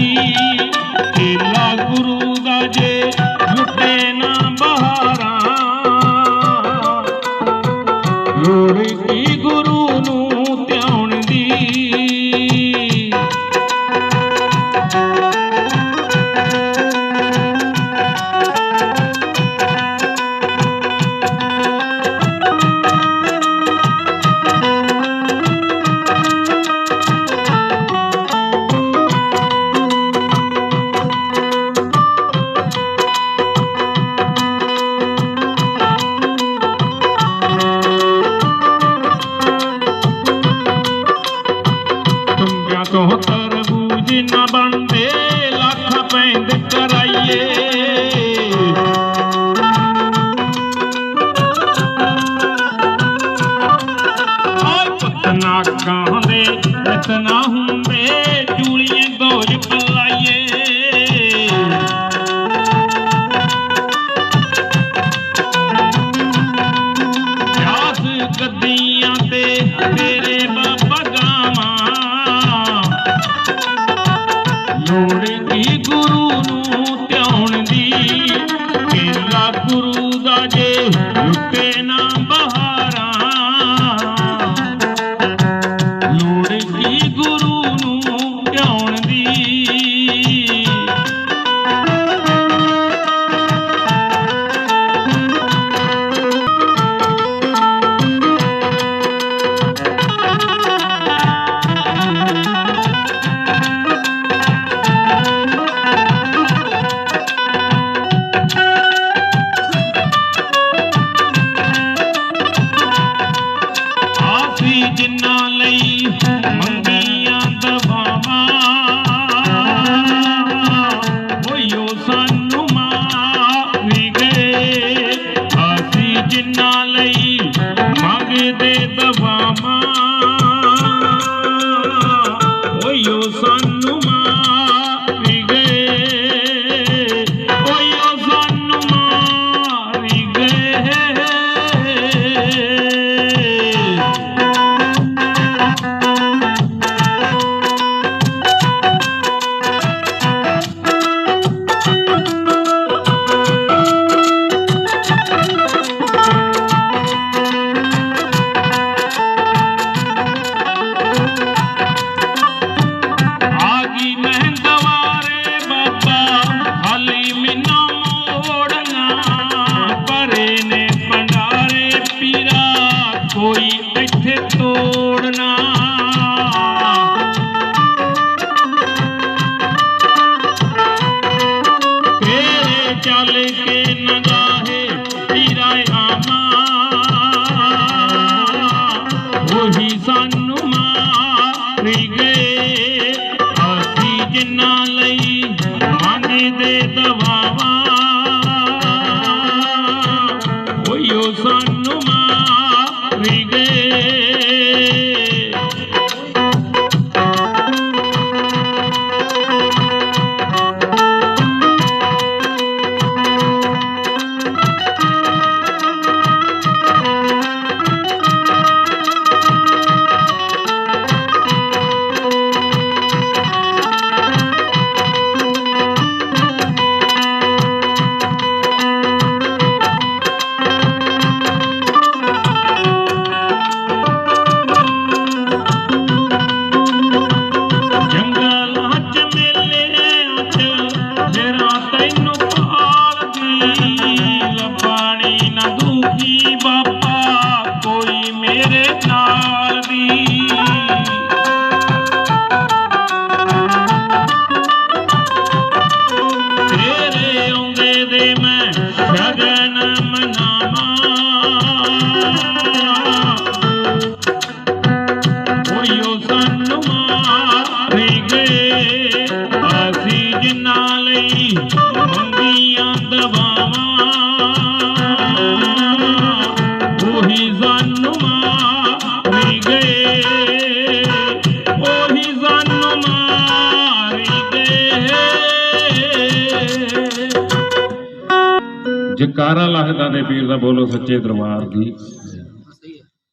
की। गुरु दा जे लुटे बहारा। लोड़ गुरु नू कहंदे इतना हूँ ಗುರುದಾಜೆ ಹುಟ್ಟೇನ சேர்த்தவா ਇੱਥੇ ਤੋੜਨਾ ਤੇਰੇ ਚੱਲ ਕੇ ਨਗਾਹੇ ਤੇਰਾ ਆਮਾ ਉਹੀ ਸਾਨੂੰ ਮਾਰ ਗਏ। ਅਸੀਂ ਜਿੰਨਾ ਲਈ ਮੰਗ ਦੇ ਦਵਾਵਾ ਉਹ ਸਾਨੂੰ ਮਾਰ அருகே ਜਕਾਰਾ ਲੱਗਦਾ ਦੇ ਪੀਰ ਦਾ ਬੋਲੋ ਸੱਚੇ ਦਰਬਾਰ ਦੀ।